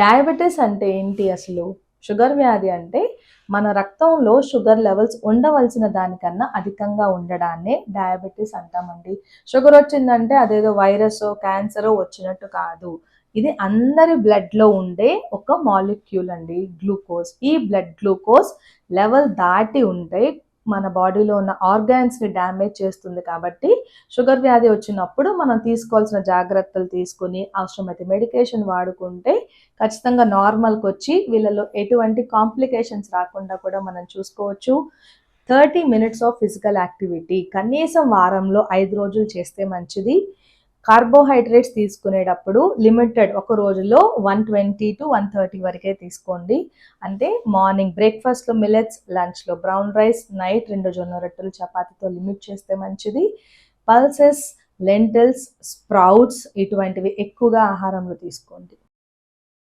Diabetes అంటే ఏంటి అసలు? షుగర్ వ్యాధి అంటే మన రక్తంలో షుగర్ లెవెల్స్ ఉండవలసిన దానికన్నా అధికంగా ఉండడాన్నే డయాబెటీస్ అంటామండి. షుగర్ వచ్చిందంటే అదేదో వైరస్ క్యాన్సర్ వచ్చినట్టు కాదు. ఇది అందరి బ్లడ్లో ఉండే ఒక మాలిక్యూల్ అండి గ్లూకోజ్ ఈ బ్లడ్ గ్లూకోజ్ లెవెల్ దాటి ఉంటే మన బాడీలో ఉన్న ఆర్గాన్స్ని డ్యామేజ్ చేస్తుంది కాబట్టి షుగర్ వ్యాధి వచ్చినప్పుడు మనం తీసుకోవాల్సిన జాగ్రత్తలు తీసుకుని అవసరమైతే మెడికేషన్ వాడుకుంటే ఖచ్చితంగా నార్మల్కి వచ్చి వీళ్ళలో ఎటువంటి కాంప్లికేషన్స్ రాకుండా కూడా మనం చూసుకోవచ్చు. Thirty minutes of physical activity కనీసం వారంలో ఐదు రోజులు చేస్తే మంచిది. కార్బోహైడ్రేట్స్ తీసుకునేటప్పుడు లిమిటెడ్ ఒక రోజులో one twenty two one thirty వరకే తీసుకోండి. అంటే మార్నింగ్ బ్రేక్ఫాస్ట్లో మిలెట్స్ లంచ్లో బ్రౌన్ రైస్ నైట్ రెండు జొన్న రొట్టెలు చపాతీతో లిమిట్ చేస్తే మంచిది. పల్సెస్ లెంటిల్స్ స్ప్రౌట్స్ ఇటువంటివి ఎక్కువగా ఆహారంలో తీసుకోండి.